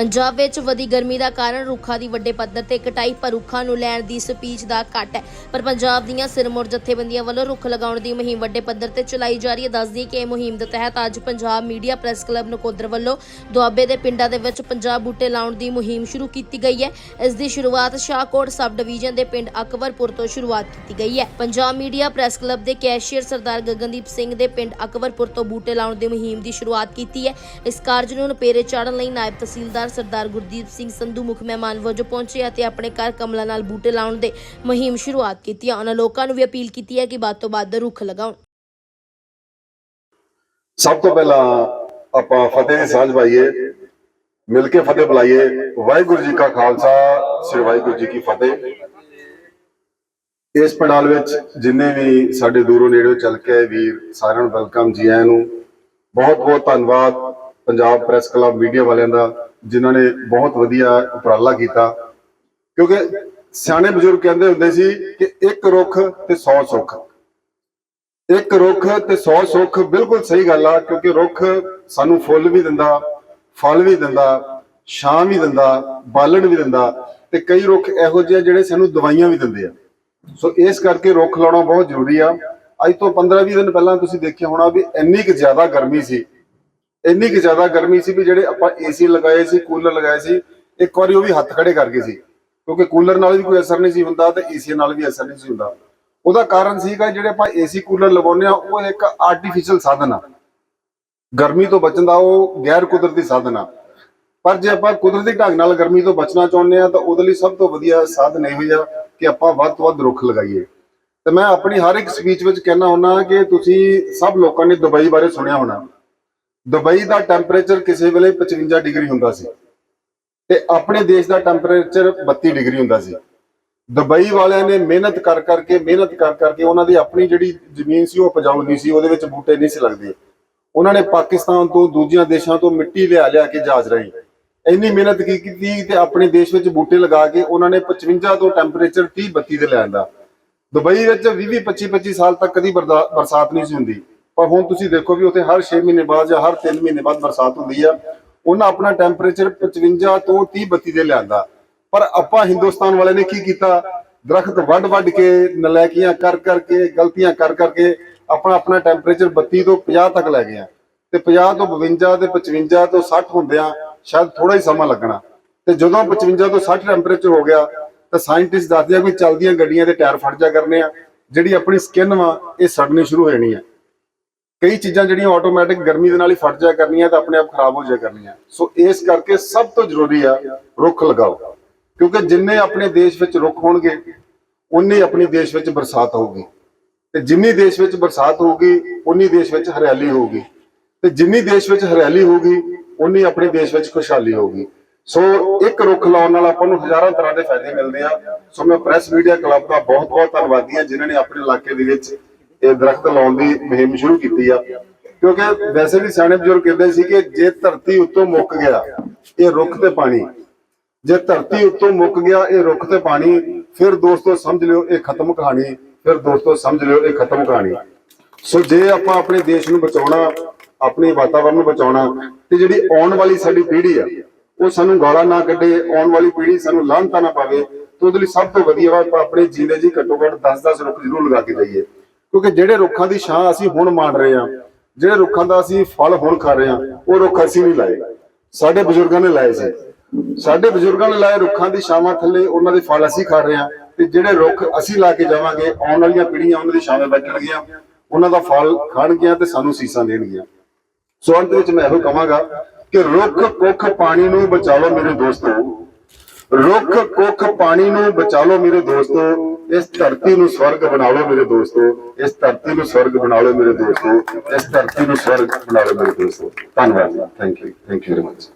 ਪੰਜਾਬ ਵਿੱਚ ਵਧੀ ਗਰਮੀ ਦਾ ਕਾਰਨ ਰੁੱਖਾਂ ਦੀ ਵੱਡੇ ਪੱਧਰ ਤੇ ਕਟਾਈ ਪਰ ਰੁੱਖਾਂ ਨੂੰ ਲੈਣ ਦੀ ਸਪੀਚ ਦਾ ਘਟ ਹੈ। ਪਰ ਪੰਜਾਬ ਦੀਆਂ ਸਿਰਮੌਰ ਜਥੇਬੰਦੀਆਂ ਵੱਲੋਂ ਰੁੱਖ ਲਗਾਉਣ ਦੀ ਮੁਹਿੰਮ ਵੱਡੇ ਪੱਧਰ ਤੇ ਚਲਾਈ ਜਾ ਰਹੀ ਹੈ। ਦੱਸਦੀ ਕਿ ਇਹ ਮੁਹਿੰਮ ਦੇ ਤਹਿਤ ਅੱਜ Punjab media press club Nakodar ਵੱਲੋਂ ਦੁਆਬੇ ਦੇ ਪਿੰਡਾਂ ਦੇ ਵਿੱਚ ਪੰਜਾਬ ਬੂਟੇ ਲਾਉਣ ਦੀ ਮੁਹਿੰਮ ਸ਼ੁਰੂ ਕੀਤੀ ਗਈ ਹੈ। ਇਸ ਦੀ ਸ਼ੁਰੂਆਤ ਸ਼ਾਹਕੋਟ ਸਬ ਡਿਵੀਜ਼ਨ ਦੇ ਪਿੰਡ ਅਕਬਰਪੁਰ ਤੋਂ ਸ਼ੁਰੂਆਤ ਕੀਤੀ ਗਈ ਹੈ। ਪੰਜਾਬ ਮੀਡੀਆ ਪ੍ਰੈਸ ਕਲੱਬ ਦੇ ਕੈਸ਼ੀਅਰ ਸਰਦਾਰ ਗਗਨਦੀਪ ਸਿੰਘ ਦੇ ਪਿੰਡ ਅਕਬਰਪੁਰ ਤੋਂ ਬੂਟੇ ਲਾਉਣ ਦੀ ਮੁਹਿੰਮ ਦੀ ਸ਼ੁਰੂਆਤ ਕੀਤੀ ਹੈ। ਇਸ ਕਾਰਜ ਨੂੰ ਨਪੇਰੇ ਚਾੜਨ ਲਈ ਨਾਇਬ ਤਹਿਸੀਲਦਾਰ ਸਰਦਾਰ ਗੁਰਦੀਪ ਸਿੰਘ ਸੰਧੂ ਮੁੱਖ ਮਹਿਮਾਨ ਵਜੋਂ ਪਹੁੰਚੇ ਅਤੇ ਆਪਣੇ ਘਰ ਕਮਲਾਂ ਨਾਲ ਬੂਟੇ ਲਾਉਣ ਦੇ ਮੁਹਿੰਮ ਸ਼ੁਰੂਆਤ ਕੀਤੀ। ਉਹਨਾਂ ਲੋਕਾਂ ਨੂੰ ਵੀ ਅਪੀਲ ਕੀਤੀ ਹੈ ਕਿ ਵੱਧ ਤੋਂ ਵੱਧ ਰੁੱਖ ਲਗਾਉਣ। ਸਭ ਤੋਂ ਪਹਿਲਾਂ ਆਪਾਂ ਫਤਿਹ ਦੀ ਸਾਂਝ ਪਾਈਏ, ਮਿਲ ਕੇ ਫਤਿਹ ਬੁਲਾਈਏ। ਵਾਹਿਗੁਰੂ ਜੀ ਕਾ ਖਾਲਸਾ, ਸ੍ਰੀ ਵਾਹਿਗੁਰੂ ਜੀ ਕੀ ਫਤਿਹ। ਇਸ ਪੰਡਾਲ ਵਿੱਚ ਜਿੰਨੇ ਵੀ ਸਾਡੇ ਦੂਰੋਂ ਨੇੜਿਓਂ ਚੱਲ ਕੇ ਆਏ ਵੀਰ, ਸਾਰਿਆਂ ਨੂੰ ਵੈਲਕਮ ਜੀ ਆਇਆਂ ਨੂੰ। ਬਹੁਤ ਬਹੁਤ ਧੰਨਵਾਦ ਪੰਜਾਬ ਪ੍ਰੈਸ ਕਲੱਬ ਮੀਡੀਆ ਵਾਲਿਆਂ ਦਾ। ਜਿਨ੍ਹਾਂ ਨੇ ਬਹੁਤ ਵਧੀਆ ਉਪਰਾਲਾ ਕੀਤਾ। ਕਿਉਂਕਿ ਸਿਆਣੇ ਬਜ਼ੁਰਗ ਕਹਿੰਦੇ ਹੁੰਦੇ ਸੀ ਕਿ ਇੱਕ ਰੁੱਖ ਤੇ 100 ਸੁੱਖ। ਇੱਕ ਰੁੱਖ ਤੇ 100 ਸੁੱਖ ਬਿਲਕੁਲ ਸਹੀ ਗੱਲ ਆ, ਕਿਉਂਕਿ ਰੁੱਖ ਸਾਨੂੰ ਫੁੱਲ ਵੀ ਦਿੰਦਾ, ਫਲ ਵੀ ਦਿੰਦਾ, ਛਾਂ ਵੀ ਦਿੰਦਾ, ਬਾਲਣ ਵੀ ਦਿੰਦਾ ਤੇ ਕਈ ਰੁੱਖ ਇਹੋ ਜਿਹੇ ਆ ਜਿਹੜੇ ਸਾਨੂੰ ਦਵਾਈਆਂ ਵੀ ਦਿੰਦੇ ਆ। ਸੋ ਇਸ ਕਰਕੇ ਰੁੱਖ ਲਾਉਣਾ ਬਹੁਤ ਜ਼ਰੂਰੀ ਆ। ਅੱਜ ਤੋਂ 15-20 ਦਿਨ ਪਹਿਲਾਂ ਤੁਸੀਂ ਦੇਖਿਆ ਹੋਣਾ ਵੀ ਇੰਨੀ ਕੁ ਜ਼ਿਆਦਾ ਗਰਮੀ ਸੀ ਇੰਨੀ ਕੁ ਜ਼ਿਆਦਾ ਗਰਮੀ ਸੀ ਵੀ ਜਿਹੜੇ ਆਪਾਂ ਏਸੀ ਲਗਾਏ ਸੀ ਕੂਲਰ ਲਗਾਏ ਸੀ, ਇੱਕ ਵਾਰੀ ਉਹ ਵੀ ਹੱਥ ਖੜੇ ਕਰ ਗਏ ਸੀ। ਕਿਉਂਕਿ ਕੂਲਰ ਨਾਲ ਵੀ ਕੋਈ ਅਸਰ ਨਹੀਂ ਸੀ ਹੁੰਦਾ ਤੇ ਏਸੀ ਨਾਲ ਵੀ ਅਸਰ ਨਹੀਂ ਸੀ ਹੁੰਦਾ। ਉਹਦਾ ਕਾਰਨ ਸੀਗਾ ਜਿਹੜੇ ਆਪਾਂ ਏਸੀ ਕੂਲਰ ਲਗਾਉਂਦੇ ਆ ਉਹ ਇੱਕ ਆਰਟੀਫੀਸ਼ੀਅਲ ਸਾਧਨ ਆ। ਗਰਮੀ ਤੋਂ ਬਚਣ ਦਾ ਉਹ ਗੈਰ ਕੁਦਰਤੀ ਸਾਧਨ ਆ। ਪਰ ਜੇ ਆਪਾਂ ਕੁਦਰਤੀ ਢੰਗ ਨਾਲ ਗਰਮੀ ਤੋਂ ਬਚਣਾ ਚਾਹੁੰਦੇ ਆ ਤਾਂ ਉਹਦੇ ਲਈ ਸਭ ਤੋਂ ਵਧੀਆ ਸਾਧਨ ਇਹੋ ਹੀ ਆ ਕਿ ਆਪਾਂ ਵੱਧ ਤੋਂ ਵੱਧ ਰੁੱਖ ਲਗਾਈਏ। ਤੇ ਮੈਂ ਆਪਣੀ ਹਰ ਇੱਕ ਸਪੀਚ ਵਿੱਚ ਕਹਿਣਾ ਹੁੰਦਾ ਕਿ ਤੁਸੀਂ ਸਭ ਲੋਕਾਂ ਨੇ ਦੁਬਈ ਬਾਰੇ ਸੁਣਿਆ ਹੋਣਾ। ਦੁਬਈ ਦਾ ਟੈਂਪਰੇਚਰ ਕਿਸੇ ਵੇਲੇ 55 ਡਿਗਰੀ ਹੁੰਦਾ ਸੀ ਤੇ ਆਪਣੇ ਦੇਸ਼ ਦਾ ਟੈਂਪਰੇਚਰ 32 ਡਿਗਰੀ ਹੁੰਦਾ ਸੀ। ਦੁਬਈ ਵਾਲਿਆਂ ਨੇ ਮਿਹਨਤ ਕਰ ਕਰਕੇ, ਮਿਹਨਤ ਕਰ ਕਰਕੇ ਉਹਨਾਂ ਦੀ ਆਪਣੀ ਜਿਹੜੀ ਜ਼ਮੀਨ ਸੀ ਉਹ ਉਪਜਾਊ ਨਹੀਂ ਸੀ, ਉਹਦੇ ਵਿੱਚ ਬੂਟੇ ਨਹੀਂ ਸੀ ਲੱਗਦੇ। ਉਹਨਾਂ ਨੇ ਪਾਕਿਸਤਾਨ ਤੋਂ ਦੂਜੀਆਂ ਦੇਸ਼ਾਂ ਤੋਂ ਮਿੱਟੀ ਲਿਆ ਲਿਆ ਕੇ ਜਾਜ ਰਹੀ। ਇੰਨੀ ਮਿਹਨਤ ਕੀ ਕੀਤੀ ਤੇ ਆਪਣੇ ਦੇਸ਼ ਵਿੱਚ ਬੂਟੇ ਲਗਾ ਕੇ ਉਹਨਾਂ ਨੇ 55 ਤੋਂ ਟੈਂਪਰੇਚਰ 30 32 ਤੇ ਲੈ ਆਂਦਾ। ਦੁਬਈ ਵਿੱਚ 20 20 25 25 ਸਾਲ ਤੱਕ ਕਦੀ ਬਰਦਾ- ਬਰਸਾਤ ਨਹੀਂ ਸੀ ਹੁੰਦੀ। ਪਰ ਹੁਣ ਤੁਸੀਂ ਦੇਖੋ ਵੀ ਉੱਥੇ ਹਰ 6 ਮਹੀਨੇ ਬਾਅਦ ਜਾਂ ਹਰ 3 ਮਹੀਨੇ ਬਾਅਦ ਬਰਸਾਤ ਹੁੰਦੀ ਆ, ਉਹਨਾਂ ਆਪਣਾ ਟੈਂਪਰੇਚਰ 55 ਤੋਂ 30 32 ਤੇ ਲਿਆਂਦਾ। ਪਰ ਆਪਾਂ ਹਿੰਦੁਸਤਾਨ ਵਾਲੇ ਨੇ ਕੀ ਕੀਤਾ? ਦਰਖਤ ਵੱਢ ਵੱਢ ਕੇ ਨਲਾਇਕੀਆਂ ਕਰ ਕਰਕੇ ਗਲਤੀਆਂ ਕਰ ਕਰਕੇ ਆਪਣਾ ਆਪਣਾ ਟੈਂਪਰੇਚਰ 32 ਤੋਂ 50 ਤੱਕ ਲੈ ਗਏ ਆ। ਤੇ 50 ਤੋਂ 52 ਤੇ 55 ਤੋਂ 60 ਹੁੰਦਿਆਂ ਸ਼ਾਇਦ ਥੋੜਾ ਹੀ ਸਮਾਂ ਲੱਗਣਾ। ਤੇ ਜਦੋਂ 55 ਤੋਂ 60 ਟੈਂਪਰੇਚਰ ਹੋ ਗਿਆ, ਤਾਂ ਸਾਇੰਟਿਸਟ ਦੱਸਦੇ ਆ ਕਿ ਚੱਲਦੀਆਂ ਗੱਡੀਆਂ ਦੇ ਟਾਇਰ ਫਟ ਜਾ ਕਰਨੇ ਆ, ਜਿਹੜੀ ਆਪਣੀ ਸਕਿਨ ਵਾ, ਇਹ ਸੜਨੀ ਸ਼ੁਰੂ ਹੋ ਜਾਣੀ ਆ। ਕਈ ਚੀਜ਼ਾਂ ਜਿਹੜੀਆਂ ਆਟੋਮੈਟਿਕ ਗਰਮੀ ਦੇ ਨਾਲ ਹੀ ਫਟ ਜਾ ਕਰਨੀਆਂ ਤਾਂ ਆਪਣੇ ਆਪ ਖਰਾਬ ਹੋ ਜਾ ਕਰਨੀਆਂ। ਸੋ ਇਸ ਕਰਕੇ ਸਭ ਤੋਂ ਜ਼ਰੂਰੀ ਆ ਰੁੱਖ ਲਗਾਓ, ਕਿਉਂਕਿ ਜਿੰਨੇ ਆਪਣੇ ਦੇਸ਼ ਵਿੱਚ ਰੁੱਖ ਹੋਣਗੇ ਉਨੇ ਆਪਣੇ ਦੇਸ਼ ਵਿੱਚ ਬਰਸਾਤ ਹੋਊਗੀ। ਤੇ ਜਿੰਨੀ ਦੇਸ਼ ਵਿੱਚ ਬਰਸਾਤ ਹੋਊਗੀ ਉਨੀ ਦੇਸ਼ ਵਿੱਚ ਹਰਿਆਲੀ ਹੋਊਗੀ। ਤੇ ਜਿੰਨੀ ਦੇਸ਼ ਵਿੱਚ ਹਰਿਆਲੀ ਹੋਊਗੀ ਉਨੀ ਆਪਣੇ ਦੇਸ਼ ਵਿੱਚ ਖੁਸ਼ਹਾਲੀ ਹੋਊਗੀ। ਸੋ ਇੱਕ ਰੁੱਖ ਲਾਉਣ ਨਾਲ ਆਪਾਂ ਨੂੰ ਹਜ਼ਾਰਾਂ ਤਰ੍ਹਾਂ ਦੇ ਫਾਇਦੇ ਮਿਲਦੇ ਆ। ਸੋ ਮੈਂ ਪ੍ਰੈਸ ਮੀਡੀਆ ਕਲੱਬ ਦਾ ਬਹੁਤ ਬਹੁਤ ਧੰਨਵਾਦੀ ਹਾਂ, ਜਿਨ੍ਹਾਂ ਨੇ ਆਪਣੇ ਇਲਾਕੇ ਦੇ ਵਿੱਚ ਇਹ ਦਰਖਤ ਲਾਉਣ ਦੀ ਮੁਹਿੰਮ ਸ਼ੁਰੂ ਕੀਤੀ ਆ। ਕਿਉਂਕਿ ਵੈਸੇ ਵੀ ਸਿਆਣੇ ਬਜ਼ੁਰਗ ਕਹਿੰਦੇ ਸੀ ਕਿ ਜੇ ਧਰਤੀ ਉੱਤੋਂ ਮੁੱਕ ਗਿਆ, ਇਹ ਰੁੱਖ ਤੇ ਪਾਣੀ। ਜੇ ਧਰਤੀ ਉੱਤੋਂ ਮੁੱਕ ਗਿਆ, ਇਹ ਰੁੱਖ ਤੇ ਪਾਣੀ। ਫਿਰ ਦੋਸਤੋ ਸਮਝ ਲਿਓ, ਇਹ ਖਤਮ ਕਹਾਣੀ। ਫਿਰ ਦੋਸਤੋ ਸਮਝ ਲਿਓ, ਇਹ ਖਤਮ ਕਹਾਣੀ। ਸੋ ਜੇ ਆਪਾਂ ਆਪਣੇ ਦੇਸ਼ ਨੂੰ ਬਚਾਉਣਾ, ਆਪਣੇ ਵਾਤਾਵਰਣ ਨੂੰ ਬਚਾਉਣਾ, ਤੇ ਜਿਹੜੀ ਆਉਣ ਵਾਲੀ ਸਾਡੀ ਪੀੜ੍ਹੀ ਆ, ਉਹ ਸਾਨੂੰ ਗਾਲਾਂ ਨਾ ਕੱਢੇ, ਆਉਣ ਵਾਲੀ ਪੀੜ੍ਹੀ ਸਾਨੂੰ ਲਾਂਭਤਾ ਨਾ ਪਾਵੇ, ਤੇ ਉਹਦੇ ਲਈ ਸਭ ਤੋਂ ਵਧੀਆ ਵਾ ਆਪਾਂ ਆਪਣੇ ਜੀਂਦੇ ਜੀ ਘੱਟੋ ਘੱਟ 10-10 ਰੁੱਖ ਜ਼ਰੂਰ ਲਗਾ ਕੇ ਜਾਈਏ। ਕਿਉਂਕਿ ਜਿਹੜੇ ਰੁੱਖਾਂ ਦੀ ਛਾਂ ਅਸੀਂ ਹੁਣ ਮਾਣ ਰਹੇ ਹਾਂ, ਜਿਹੜੇ ਰੁੱਖਾਂ ਦਾ ਅਸੀਂ ਫਲ ਹੁਣ ਖਾ ਰਹੇ ਹਾਂ, ਉਹ ਰੁੱਖ ਅਸੀਂ ਨਹੀਂ ਲਾਏ। ਸਾਡੇ ਬਜ਼ੁਰਗਾਂ ਨੇ ਲਾਏ ਸੀ। ਸਾਡੇ ਬਜ਼ੁਰਗਾਂ ਨੇ ਲਾਏ ਰੁੱਖਾਂ ਦੀ ਛਾਵਾਂ ਥੱਲੇ, ਉਹਨਾਂ ਦੇ ਫਲ ਅਸੀਂ ਖਾ ਰਹੇ ਹਾਂ ਤੇ ਜਿਹੜੇ ਰੁੱਖ ਅਸੀਂ ਲਾ ਕੇ ਜਾਵਾਂਗੇ, ਆਉਣ ਵਾਲੀਆਂ ਪੀੜ੍ਹੀਆਂ ਉਹਨਾਂ ਦੀ ਛਾਵੇਂ ਬੈਠਣਗੀਆਂ ਉਹਨਾਂ ਦਾ ਫਲ ਖਾਣਗੀਆਂ ਤੇ ਸਾਨੂੰ ਸੀਸਾਂ ਦੇਣਗੀਆਂ। ਸੋ ਅੰਤ ਵਿੱਚ ਮੈਂ ਇਹੋ ਕਹਾਂਗਾ ਕਿ ਰੁੱਖ ਕੁੱਖ ਪਾਣੀ ਨੂੰ ਬਚਾ ਲਓ ਮੇਰੇ ਦੋਸਤੋ। ਰੁੱਖ, ਕੁੱਖ, ਪਾਣੀ ਨੂੰ ਬਚਾ ਲਓ ਮੇਰੇ ਦੋਸਤੋ। ਇਸ ਧਰਤੀ ਨੂੰ ਸਵਰਗ ਬਣਾ ਲਓ ਮੇਰੇ ਦੋਸਤੋ। ਇਸ ਧਰਤੀ ਨੂੰ ਸਵਰਗ ਬਣਾ ਲਓ ਮੇਰੇ ਦੋਸਤੋ। ਇਸ ਧਰਤੀ ਨੂੰ ਸਵਰਗ ਬਣਾ ਲਓ ਮੇਰੇ ਦੋਸਤੋ। ਧੰਨਵਾਦ thank you thank you very much